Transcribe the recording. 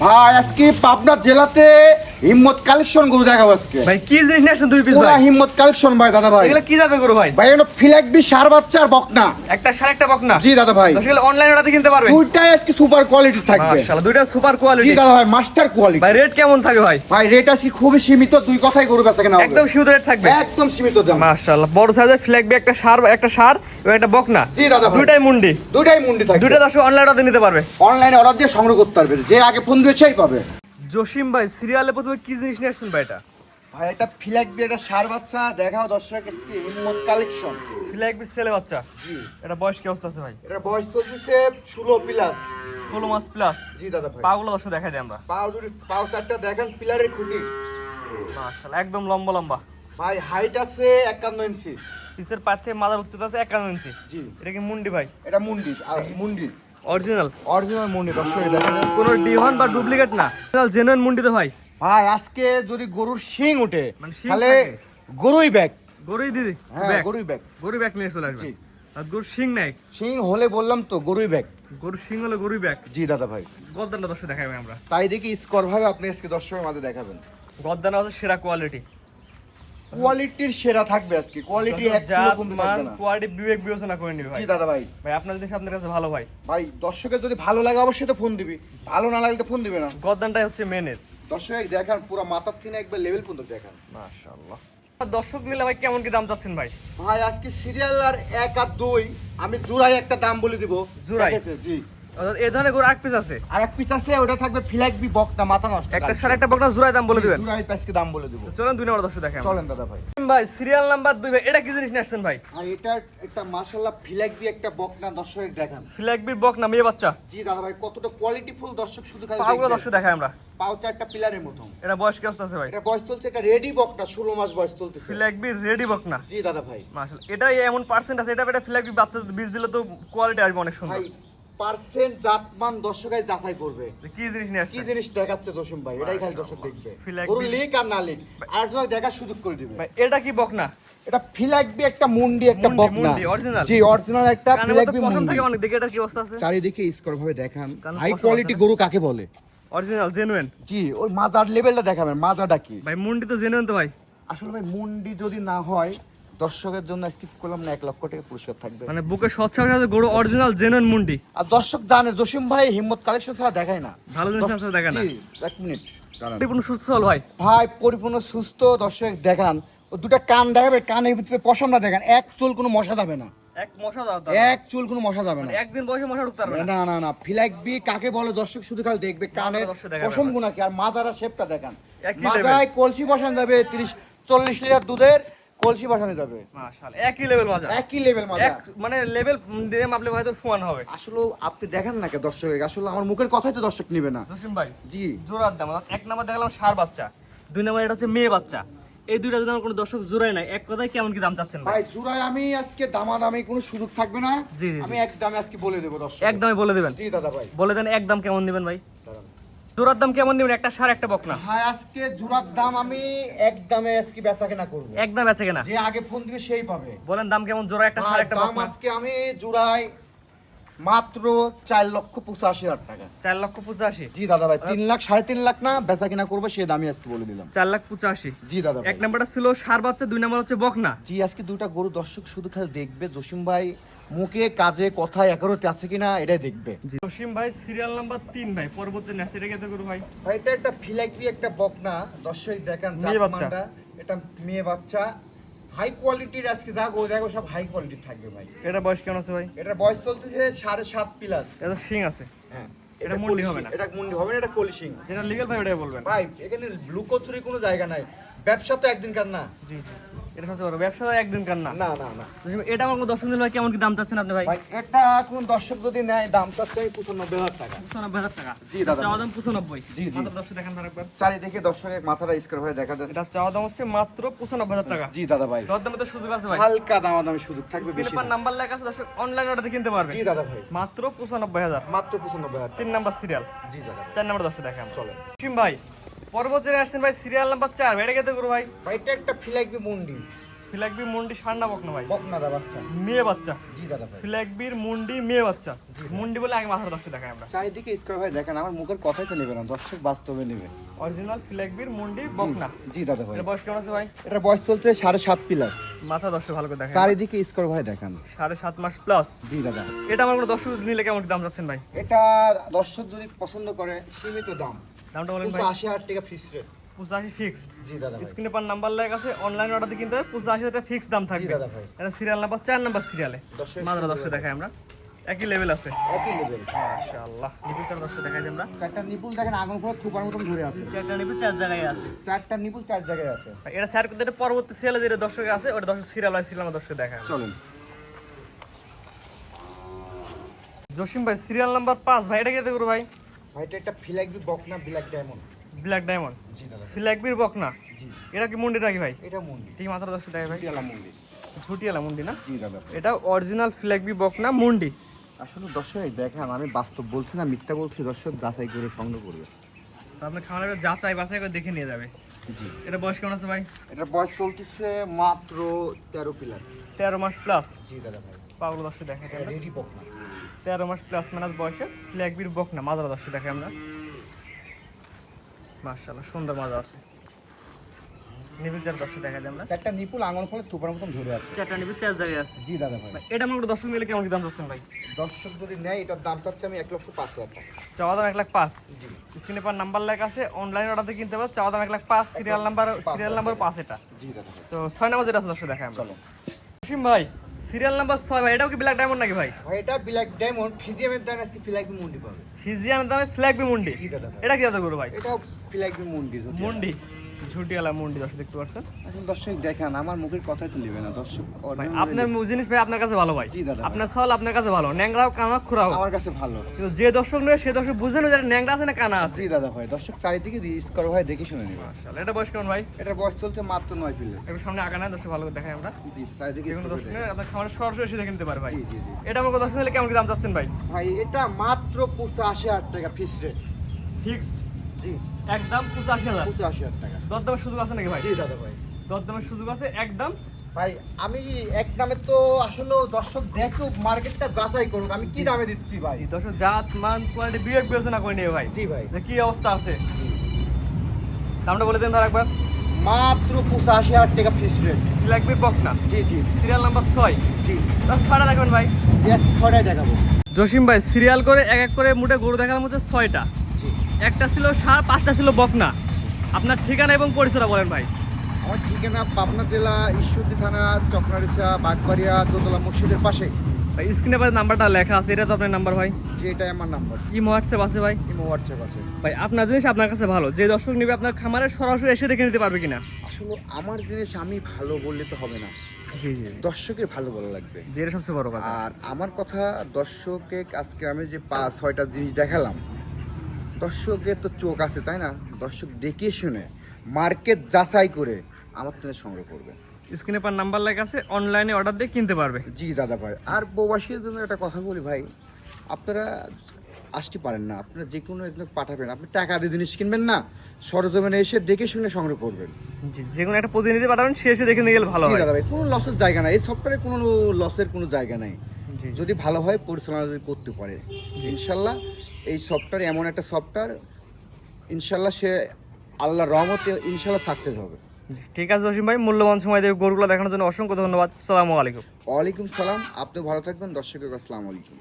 ভাই আজকে পাবনা জেলাতে হিম্মত কালেকশন গরু দেখাবো আজকে। ভাই কি জিনিস নিয়ে আসছেন দুই পিস ভাই? হিম্মত কালেকশন ভাই দাদা ভাই। এগুলো কি যাবে গরু ভাই? ভাই এগুলো ফিলাকবি সার বাচ্চা আর বকনা। একটা সার একটা বকনা? জি দাদা ভাই। দর্শক অনলাইন অর্ডার কিনতে পারবে দুইটাই আজকে সুপার কোয়ালিটি থাকবে। মাশাআল্লাহ দুইটা সুপার কোয়ালিটি জি দাদা ভাই মাস্টার কোয়ালিটি ভাই রেট কেমন থাকে ভাই? ভাই রেট আজকে খুবই সীমিত দুই কথাই গরু বেচা কেনা একদম সীমিত রেট থাকবে? একদম সীমিত দাম। মাশাআল্লাহ বড় সাইজের ফ্ল্যাগ বি একটা সার একটা সার এবং একটা বকনা। জি দাদা ভাই। দুইটাই মুন্ডি। দুইটাই মুন্ডি থাকবে। দুইটা দর্শক অনলাইন অর্ডার নিতে পারবে। অনলাইনে অর্ডার দিয়ে সংগ্রহ করতে পারবে। যে আগে ফোন দিয়ে সেই পাবে। জসিম ভাই সিরিয়ালে প্রথমে কি জিনিস নিয়ে আসছেন ভাই এটা? ভাই এটা ফিলাকবি এটা সার বাচ্চা দেখাও দর্শক আজকে হিম্মত কালেকশন। ফ্ল্যাগ বি ছেলে বাচ্চা? জি। এটা বয়স কি অবস্থা আছে ভাই? এটা বয়স চলতেছে ষোলো প্লাস ষোলো মাস প্লাস জি দাদা ভাই। পাগুলো দর্শক দেখাই দিই আমরা। পাও দুটি পাও চারটা দেখেন পিলারের খুঁটি। মাশাআল্লাহ একদম লম্বা লম্বা। ভাই হাইট আছে একান্ন ইঞ্চি পিসের থেকে মাথার উচ্চতা আছে একান্ন ইঞ্চি জি। এটা কি মুন্ডি ভাই? এটা মুন্ডি মুন্ডি। অরিজিনাল। অরিজিনাল মুন্ডি দর্শক কোনো ডিহন বা ডুপ্লিকেট না। জেনুইন মুন্ডি তো ভাই। ভাই আজকে যদি গরুর শিং উঠে মানে তাহলে গরুই ব্যাগ। গরুই দিদি হ্যাঁ গরুই ব্যাগ। গরু ব্যাক নিয়ে চলে আসবে। আর গরু শিং নাই। শিং হলে বললাম তো গরুই ব্যাগ। গরু শিং হলে গরুই ব্যাক জি দাদা ভাই। গদ্দানটা দর্শক দেখাবে আমরা। তাই দেখি স্কোর ভাবে আপনি আজকে দর্শকের মাঝে দেখাবেন। গদ্দানা হচ্ছে সেরা কোয়ালিটি কোয়ালিটির সেরা থাকবে আজকে। কোয়ালিটি মান থাকবে না। কোয়ালিটি বিবেক বিবেচনা করে নিবি ভাই। জি দাদা ভাই। ভাই আপনার আপনার কাছে ভালো ভাই। ভাই দর্শকের যদি ভালো লাগে অবশ্যই তো ফোন দিবি। ভালো না লাগলে তো ফোন দিবে না। গদ্দানটাই হচ্ছে মেনের দর্শক দেখান পুরো মাথার থেকে একবার লেভেল পর্যন্ত দেখান। মাশাআল্লাহ। দর্শক নিলে ভাই কেমন কি দাম চাচ্ছেন ভাই? ভাই আজকে সিরিয়াল আর এক আর দুই। আমি জোড়াই একটা দাম বলে দিব। জোড়াই? জি। এই ধরনের গরু আট পিস আছে। আর এক পিস আছে ওটা থাকবে ফিলাকবি বকটা মাথা নষ্ট একটা সাড়ে একটা দাম বলে দিবেন। দাম বলে দিব। চলেন দুই নম্বর দর্শক দেখেন চলেন দাদা ভাই। ভাই সিরিয়াল নাম্বার দুই ভাই এটা কি জিনিস নিয়ে আসছেন ভাই? আর এটা একটা মাশাআল্লাহ ফিলাকবি একটা বকনা দর্শক দেখান। মেয়ে বাচ্চা। জি দাদা ভাই কতটা কোয়ালিটিফুল দর্শক শুধু খালি পাগুলো দর্শক দেখায় আমরা। পাও চারটা পিলারের মতো। এটা বয়স আছে ভাই? এটা বয়স চলছে এটা রেডি বকনা ষোলো মাস বয়স চলতেছে। ফ্ল্যাগবির রেডি বক না জি দাদা ভাই। মাশাআল্লাহ এমন পার্সেন্ট আছে এটা বাচ্চা বীজ দিলে তো কোয়ালিটি আসবে অনেক সুন্দর। ভাই পার্সেন্ট জাতমান দর্শকাই যাচাই করবে। কি জিনিস নিয়ে কি জিনিস দেখাচ্ছে জসিম ভাই? এটাই খালি দর্শক দেখবে গরু লিক আর না লিক আরেকজন দেখার সুযোগ করে দিবে। ভাই এটা কি বক না এটা ফিলাকবি একটা মুন্ডি একটা বকনা। জি অরিজিনাল একটা ফিলাকবি মুন্ডি। থাকে অনেক দেখে এটা কি অবস্থা আছে। চারিদিকে স্কোর ভাবে দেখান হাই কোয়ালিটি গরু কাকে বলে? অরিজিনাল জেনুইন জি ওর মাজার লেভেলটা দেখাবেন মাজাটা কি? ভাই মুন্ডি তো জেনুইন তো ভাই। আসলে ভাই মুন্ডি যদি না হয় দর্শকের জন্য স্কিপ করলাম না এক লক্ষ টাকা পুরস্কার থাকবে। মানে বুকে স্বচ্ছ সাথে গরু অরিজিনাল জেনুইন মুন্ডি। আর দর্শক জানে জসিম ভাই হিম্মত কালেকশন ছাড়া দেখায় না। ভালো জিনিস আসলে দেখে না। জি এক মিনিট। পরিপূর্ণ সুস্থ চল ভাই। ভাই পরিপূর্ণ সুস্থ দর্শক দেখান। ও দুটা কান দেখাবে কানের ভিতরে পশমটা দেখান। এক চুল কোনো মশা যাবে না। এক মশা দাও। এক চুল কোনো মশা যাবে না। একদিন বয়সে মশা ঢুকতে পারবে না। না না ফিলাকবি কাকে বলে দর্শক শুধু খালি দেখবে কানের পশম গুণা কি আর মাজারা শেপটা দেখান। মাজায় কলসি বসানো যাবে তিরিশ চল্লিশ লিটার দুধের। কলসি বসানো যাবে। মাশাআল্লাহ একই লেভেল মাজা একই লেভেল মাজা এক মানে লেভেল দিয়ে মাপলে হয়তো সমান হবে। আসলে আপনি দেখেন না কে দর্শক আসলে আমার মুখের কথাই তো দর্শক নিবে না। জসিম ভাই জি। জোড়ার দাম এক নাম্বার দেখালাম সার বাচ্চা। দুই নাম্বার এটা হচ্ছে মেয়ে বাচ্চা। এই দুইটা যদি আমার কোনো দর্শক জোড়ায় নাই এক কথায় কেমন কি দাম চাচ্ছেন ভাই? জুরাই আমি আজকে দামাদামি কোনো সুযোগ থাকবে না। জি। আমি এক দামে আজকে বলে দেবো দর্শক। এক দামে বলে দেবেন? জি দাদা ভাই। বলে দেন এক দাম কেমন দিবেন ভাই। জোড়ার দাম কেমন দিবেন একটা সার একটা বকনা। ভাই আজকে জুরার দাম আমি এক দামে আজকে বেচা কেনা করব। এক দাম আছে কিনা? যে আগে ফোন দিবে সেই পাবে। বলেন দাম কেমন জোড়া একটা সার একটা দাম বকনা? আজকে আমি জুড়াই মাত্র চার লক্ষ পঁচাশি হাজার টাকা। চার লক্ষ পঁচাশি? জি দাদা ভাই তিন লাখ সাড়ে তিন লাখ না বেচা কিনা করব সেই দামই আজকে বলে দিলাম। চার লাখ পঁচাশি। জি দাদা এক নাম্বারটা ছিল সার বাচ্চা দুই নাম্বার হচ্ছে বকনা। জি আজকে দুটা গরু দর্শক শুধু খালি দেখবে। জসিম ভাই মুখে কাজে কথায় একারোতে আছে কিনা এটাই দেখবে। জসিম ভাই সিরিয়াল নাম্বার তিন ভাই পরবর্তী ন্যাস এটা কেতে করু ভাই। ভাই এটা একটা ফিলাকবি একটা বকনা। দর্শক দেখেন। জাতমানটা। এটা মেয়ে বাচ্চা। হাই কোয়ালিটির আজকে যা গো দেখো সব হাই কোয়ালিটির থাকবে ভাই। এটা বয়স কেমন আছে ভাই? এটার বয়স চলতেছে সাড়ে সাত প্লাস এটা শিং আছে। হ্যাঁ। এটা মুন্ডি হবে না। এটা মুন্ডি হবে না এটা কলিশিং যেটা লিগেল ভাই ওটাই বলবেন। ভাই এখানে লুকোচুরি কোনো জায়গা নাই। ব্যবসা তো একদিন কার না। জি জি। এটা সত্যি কথা ব্যবসা একদিন কার না। না না না। এটা আমার দর্শক দিল ভাই কেমন কি দাম চাচ্ছেন আপনি ভাই? ভাই এটা কোন দর্শক যদি নেয় দাম চাচ্ছে পঁচানব্বই হাজার টাকা। পঁচানব্বই হাজার টাকা? জি, দাদা। চাওয়া দাম পঁচানব্বই। জি, জি। দর্শক দেখান আরেকবার। চারিদিকে দর্শকের মাথাটা স্কোর হয়ে দেখা দেন এটা চাওয়া দাম হচ্ছে মাত্র পঁচানব্বই হাজার টাকা। জি দাদা ভাই। দর দামে সুযোগ আছে ভাই। হালকা দামাদামি সুযোগ থাকবে বেশি নাম্বার লেখা আছে দর্শক অনলাইন অর্ডার কিনতে পারবে জি দাদা ভাই। মাত্র পঁচানব্বই হাজার। মাত্র পঁচানব্বই হাজার তিন নাম্বার সিরিয়াল জি দাদা চার নাম্বার দর্শক দেখান। চলে ভাই পরবর্তী আসছেন ভাই সিরিয়াল নাম্বার চার। ভাই এটা কেতে ভাই? ভাই এটা একটা ফিলাকবি মুন্ডি। ফ্ল্যাগবির মুন্ডি ষাঁড় না বকনা ভাই। বকনা দা বাচ্চা। মেয়ে বাচ্চা। জি দাদা ভাই। ফ্ল্যাগবির মুন্ডি মেয়ে বাচ্চা। মুন্ডি বলে আগে মাথার দর্শক দেখাই আমরা। চারিদিকে স্কোয়ার ভাই দেখেন আমার মুখের কথাই তো নেবে না দর্শক বাস্তবে নেবে। অরিজিনাল ফ্ল্যাগবির মুন্ডি বকনা। জি দাদা ভাই। এর বয়স কেমন আছে ভাই? এটা বয়স চলছে সাড়ে সাত প্লাস। মাথা দর্শক ভালো করে দেখেন। চারিদিকে স্কোয়ার ভাই দেখান। সাড়ে সাত মাস প্লাস। জি দাদা। এটা আমার কোনো দর্শক নিলে কেমন দাম যাচ্ছেন ভাই? এটা দর্শক যদি পছন্দ করে সীমিত দাম। দামটা বলেন ভাই। দুশো আশি হাজার টাকা ফিক্স রেট পঁচাশি ফিক্স জি দাদা স্ক্রিনে পার নাম্বার লেখা আছে অনলাইন অর্ডার দিয়ে কিনতে হবে ফিক্স দাম জি দাদা ভাই। এটা সিরিয়াল নাম্বার চার নাম্বার সিরিয়ালে মাদ্রা দর্শক দেখাই আমরা। একই লেভেল আছে। একই লেভেল মাশাআল্লাহ নিপুল চার দর্শক দেখাই আমরা। চারটা নিপুল দেখেন আগুন করে থুপার মতন ধরে আছে। চারটা নিপুল চার জায়গায় আছে। চারটা নিপুল চার জায়গায় আছে। এটা স্যার করতে এটা পরবর্তী সিরিয়ালে যেটা দর্শক আছে ওটা দর্শক সিরিয়াল হয় সিরিয়াল দর্শক দেখায় চলেন। জসিম ভাই সিরিয়াল নাম্বার পাঁচ ভাই এটা কেটে করব ভাই? ভাইটা একটা ফিলাইবি বকনা ব্ল্যাক ডায়মন্ড। Black diamond. জি দাদা। ফ্ল্যাগবির বকনা? জি। এটা কি মুন্ডি নাকি ভাই? এটা মুন্ডি। ঠিক মাথার দশটা টাকা ভাই। টিয়ালা মুন্ডি। ঝুটিয়ালা মুন্ডি না? জি দাদা। এটা অরিজিনাল ফ্ল্যাগবি বকনা মুন্ডি। আসলে দর্শক দেখেন আমি বাস্তব বলছি না মিথ্যা বলছি দর্শক যাচাই করে সংগ্রহ করবে। আপনার আপনি খামারে যাচাই বাছাই করে দেখে নিয়ে যাবে। এটা বয়স কেমন আছে ভাই? এটা বয়স চলতেছে মাত্র তেরো প্লাস তেরো মাস প্লাস জি দাদা ভাই। পাগল দেখাই আমরা রেডি বকনা। তেরো মাস প্লাস মাইনাস বয়সে ফ্ল্যাগবির বকনা মাদার দর্শক দেখাই আমরা। মার্শাল্লাহ সুন্দর মাজা আছে। নিবিল চার দর্শক দেখা যায় আমরা চারটা নিপুল আঙুল ফলে থুপার মতন ধরে আছে। চারটা নিবিল চার জায়গায় আছে। জি দাদা ভাই। এটা আমার দর্শক কেমন কি দাম চাচ্ছেন ভাই? দর্শক যদি নেয় এটার দাম আমি এক লক্ষ পাঁচ হাজার টাকা। চাওয়া দাম এক লাখ পাঁচ। জি। স্ক্রিনে পার নাম্বার লেখা আছে অনলাইন অর্ডার কিনতে পারো চাওয়া দাম এক লাখ পাঁচ সিরিয়াল নাম্বার সিরিয়াল নাম্বার পাঁচ এটা। জি দাদা ভাই। তো ছয় নাম্বার যেটা আছে দর্শক দেখাই আমরা। চলো। ভাই সিরিয়াল নাম্বার ছয় ভাই এটাও কি ব্ল্যাক ডায়মন্ড নাকি ভাই? ভাই এটা ব্ল্যাক ডায়মন্ড ফিজিয়ামের দাম আজকে ফিলাইবি মুন্ডি পাবে। ফিজিয়ান দামে ফ্ল্যাগবি মুন্ডি জি দাদা এটা কি দাদা করব ভাই? এটাও ফিলাইবি মুন্ডি মুন্ডি ঝুটিয়ালা মুন্ডি দর্শক দেখতে পাচ্ছেন? এখন দর্শক দেখেন আমার মুখের কথাই তো নেবে না দর্শক। আপনার জিনিস ভাই আপনার কাছে ভালো ভাই। জি দাদা আপনার সল আপনার কাছে ভালো ন্যাংরাও কানা খুরাও আমার কাছে ভালো। কিন্তু যে দর্শক নেবে সে দর্শক বুঝে নেবে যে ন্যাংরা আছে না কানা আছে। জি দাদা ভাই দর্শক চারিদিকে ভাই দেখে শুনে নেবে। মাশাআল্লাহ, এটা বয়স কেমন ভাই? এটার বয়স চলছে মাত্র নয় প্লাস একটু সামনে আগা নেয় দর্শক ভালো করে দেখাই আমরা। জি চারিদিকে score দর্শক আপনার খামারে সরাসরি এসে দেখে নিতে পারে ভাই। জি এটা কেমন কি দাম চাচ্ছেন ভাই? ভাই এটা মাত্র পঁচাশি হাজার টাকা ফিক্স রেট ফিক্সড জি। একদম পঁচাশি হাজার। পঁচাশি হাজার টাকা। দরদামের সুযোগ আছে নাকি ভাই? জি দাদা ভাই। দরদামের সুযোগ আছে একদম। ভাই আমি এক দামে তো আসলে দর্শক দেখো মার্কেটটা যাচাই করুক আমি কি দামে দিচ্ছি ভাই? দর্শক জাত মান কোয়ালিটি বিবেক বিবেচনা করে নিয়ে ভাই। জি ভাই। কি অবস্থা আছে। দামটা বলে দেন তার একবার। মাত্র পঁচাশি হাজার টাকা রেট লাগবে বকনা জি জি। সিরিয়াল নাম্বার ছয়। জি। দশ ছয়টা দেখবেন ভাই। জি আজকে দেখাবো। জসিম ভাই সিরিয়াল করে এক এক করে মুটে গরু দেখার মধ্যে ছয়টা। একটা ছিল সার পাঁচটা ছিল বকনা। আপনার ঠিকানা এবং পরিচয়টা বলেন ভাই। আমার ঠিকানা পাবনা জেলা ঈশ্বরদী থানা চক্রারিসা বাগবাড়িয়া দোতলা মসজিদের পাশে। ভাই স্ক্রিনে ভাই নাম্বারটা লেখা আছে এটা তো আপনার নাম্বার ভাই। যে এটাই আমার নাম্বার। ই হোয়াটসঅ্যাপ আছে ভাই। ইমো হোয়াটসঅ্যাপ আছে। ভাই আপনার জিনিস আপনার কাছে ভালো। যে দর্শক নেবে আপনার খামারে সরাসরি এসে দেখে নিতে পারবে কিনা। আসলে আমার জিনিস আমি ভালো বললে তো হবে না। জি জি। দর্শকের ভালো বলা লাগবে। যে এটা সবচেয়ে বড় কথা। আর আমার কথা দর্শকে আজকে আমি যে পাঁচ ছয়টা জিনিস দেখালাম দর্শকের তো চোখ আছে তাই না? দর্শক দেখে শুনে মার্কেট যাচাই করে আমার থেকে সংগ্রহ করবে। স্ক্রিনে পার নাম্বার লেখা আছে অনলাইনে অর্ডার দিয়ে কিনতে পারবে। জি দাদা ভাই। আর প্রবাসীর জন্য একটা কথা বলি ভাই আপনারা আসতে পারেন না আপনারা যে কোনো একদম পাঠাবেন। আপনি টাকা দিয়ে জিনিস কিনবেন না সরজমিনে এসে দেখে শুনে সংগ্রহ করবেন। জি যে কোনো একটা প্রতিনিধি পাঠাবেন সে এসে দেখে নিয়ে গেলে ভালো হয়। দাদা ভাই কোনো লসের জায়গা নাই। এই সফটওয়্যারে কোনো লসের কোনো জায়গা নাই। যদি ভালো হয় পরিচালনা যদি করতে পারে। ইনশাল্লাহ এই সফটওয়্যার এমন একটা সফটওয়্যার ইনশাল্লাহ সে আল্লাহ রহমতে ইনশাল্লাহ সাকসেস হবে। ঠিক আছে অসীম ভাই মূল্যবান সময় দেবে গরুগুলো দেখানোর জন্য অসংখ্য ধন্যবাদ। সালামু আলাইকুম। ওয়ালাইকুম সালাম আপনি ভালো থাকবেন দর্শকের আসসালামু আলাইকুম।